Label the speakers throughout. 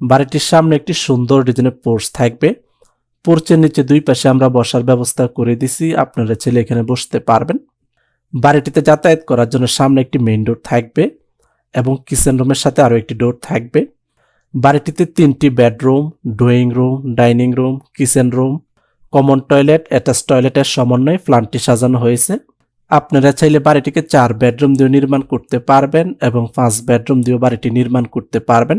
Speaker 1: বাড়িটির সামনে একটি সুন্দর ডিজাইনের পোর্চ থাকবে। পোর্চের নিচে দুই পাশে আমরা বসার ব্যবস্থা করে দিছি। আপনারা ছেলে এখানে বসতে পারবেন। বাড়িটিতে যাতায়াত করার জন্য সামনে একটি মেইন ডোর থাকবে এবং কিচেন রুমের সাথে আরও একটি ডোর থাকবে। বাড়িটিতে তিনটি bedroom, drawing room, dining room, kitchen room, common toilet, attach টয়লেটের সমন্বয়ে প্ল্যানটি সাজানো হয়েছে। আপনারা চাইলে বাড়িটিকে চার বেডরুম দিয়ে নির্মাণ করতে পারবেন এবং পাঁচ বেডরুম দিয়েও বাড়িটি নির্মাণ করতে পারবেন।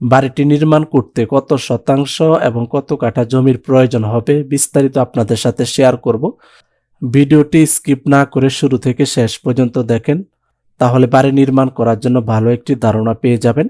Speaker 1: বাড়িটি নির্মাণ করতে কত শতাংশ এবং কত কাঠা জমির প্রয়োজন হবে বিস্তারিত আপনাদের সাথে শেয়ার করব। ভিডিওটি স্কিপ না করে শুরু থেকে শেষ পর্যন্ত দেখেন, তাহলে বাড়ি নির্মাণ করার জন্য ভালো একটি ধারণা পেয়ে যাবেন।